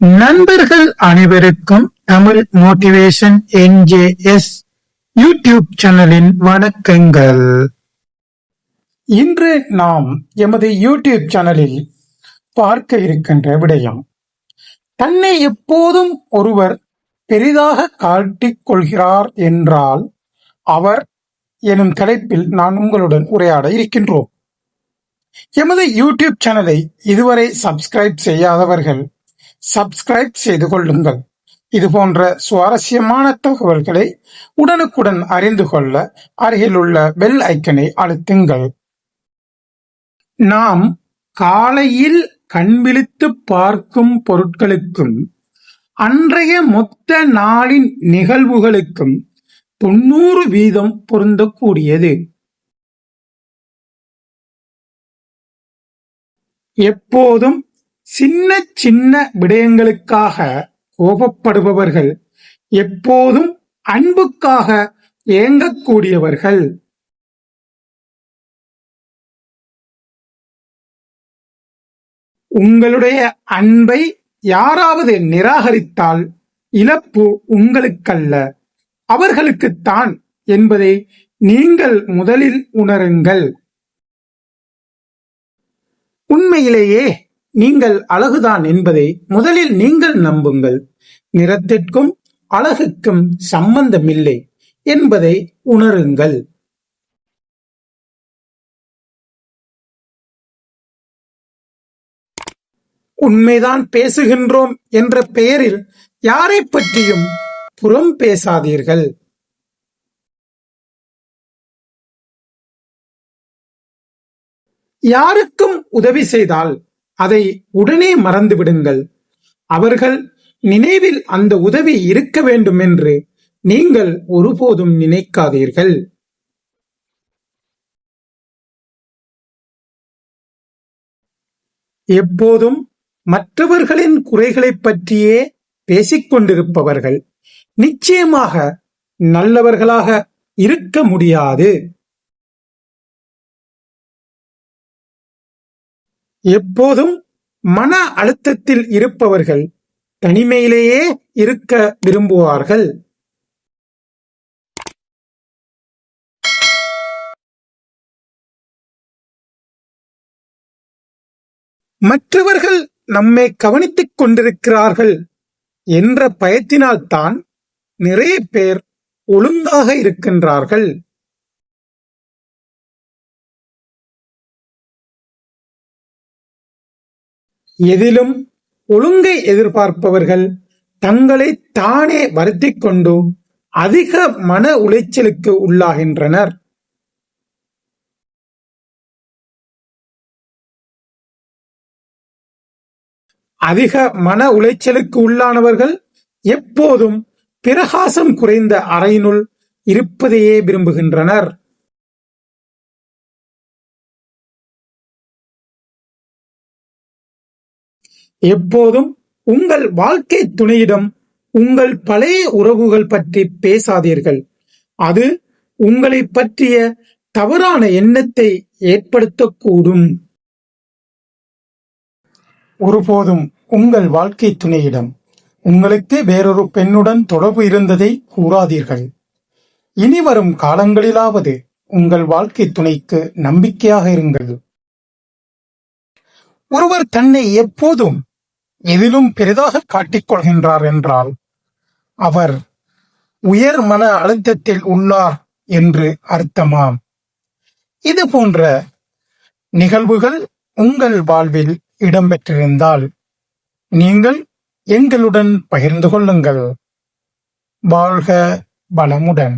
நண்பர்கள் அனைவருக்கும் Tamil motivation என்ஜேஎஸ் YouTube சேனலின் வணக்கங்கள். இன்று நாம் எமது யூடியூப் சேனலில் பார்க்க இருக்கின்ற விடயம் தன்னை எப்போதும் ஒருவர் பெரிதாக காட்டிக் கொள்கிறார் என்றால் அவர் எனும் தலைப்பில் நான் உங்களுடன் உரையாட இருக்கின்றோம். எமது யூடியூப் சேனலை இதுவரை சப்ஸ்கிரைப் செய்யாதவர்கள் சப்ஸ்கிரைப் செய்து கொள்ளுங்கள். இது போன்ற சுவாரஸ்யமான தகவல்களை உடனுக்குடன் அறிந்து கொள்ள அருகிலுள்ள பெல் ஐக்கனை அழுத்துங்கள். நாம் காலையில் கண்விழித்து பார்க்கும் பொருட்களுக்கும் அன்றைய மொத்த நாளின் நிகழ்வுகளுக்கும் தொண்ணூறு வீதம் பொருந்தக்கூடியது. எப்போதும் சின்ன சின்ன விடயங்களுக்காக கோபப்படுபவர்கள் எப்போதும் அன்புக்காக ஏங்கக்கூடியவர்கள். உங்களுடைய அன்பை யாராவது நிராகரித்தால் இழப்பு உங்களுக்கல்ல. அவர்களுக்குத்தான் என்பதை நீங்கள் முதலில் உணருங்கள். உண்மையிலேயே நீங்கள் அழகுதான் என்பதை முதலில் நீங்கள் நம்புங்கள். நிறத்திற்கும் அழகுக்கும் சம்பந்தமில்லை என்பதை உணருங்கள். உண்மைதான் பேசுகின்றோம் என்ற பெயரில் யாரை பற்றியும் புறம் பேசாதீர்கள். யாருக்கும் உதவி செய்தால் அதை உடனே மறந்து விடுங்கள் அவர்கள் நினைவில் அந்த உதவி இருக்க வேண்டும் என்று நீங்கள் ஒருபோதும் நினைக்காதீர்கள். எப்போதும் மற்றவர்களின் குறைகளைப் பற்றியே பேசிக்கொண்டிருப்பவர்கள் நிச்சயமாக நல்லவர்களாக இருக்க முடியாது. எப்போதும் மன அழுத்தத்தில் இருப்பவர்கள் தனிமையிலேயே இருக்க விரும்புவார்கள். மற்றவர்கள் நம்மை கவனித்துக் கொண்டிருக்கிறார்கள் என்ற பயத்தினால்தான் நிறைய பேர் ஒழுங்காக இருக்கின்றார்கள். எதிலும் ஒழுங்கை எதிர்பார்ப்பவர்கள் தங்களை தானே வருத்தி கொண்டு அதிக மன உளைச்சலுக்கு உள்ளாகின்றனர். அதிக மன உளைச்சலுக்கு உள்ளானவர்கள் எப்போதும் பிரகாசம் குறைந்த அறையினுள் இருப்பதையே விரும்புகின்றனர். எப்போதும் உங்கள் வாழ்க்கை துணையிடம் உங்கள் பழைய உறவுகள் பற்றி பேசாதீர்கள். அது உங்களை பற்றிய தவறான எண்ணத்தை ஏற்படுத்தக்கூடும். ஒருபோதும் உங்கள் வாழ்க்கை துணையிடம் உங்களுக்கு வேறொரு பெண்ணுடன் தொடர்பு இருந்ததை கூறாதீர்கள். இனி வரும் காலங்களிலாவது உங்கள் வாழ்க்கை துணைக்கு நம்பிக்கையாக இருங்கள். ஒருவர் தன்னை எப்போதும் எதிலும் பெரிதாக காட்டிக் கொள்கின்றார் என்றால் அவர் உயர் மன அழுத்தத்தில் உள்ளார் என்று அர்த்தமாம். இது போன்ற நிகழ்வுகள் உங்கள் வாழ்வில் இடம்பெற்றிருந்தால் நீங்கள் எங்களுடன் பகிர்ந்து கொள்ளுங்கள். வாழ்க பலமுடன்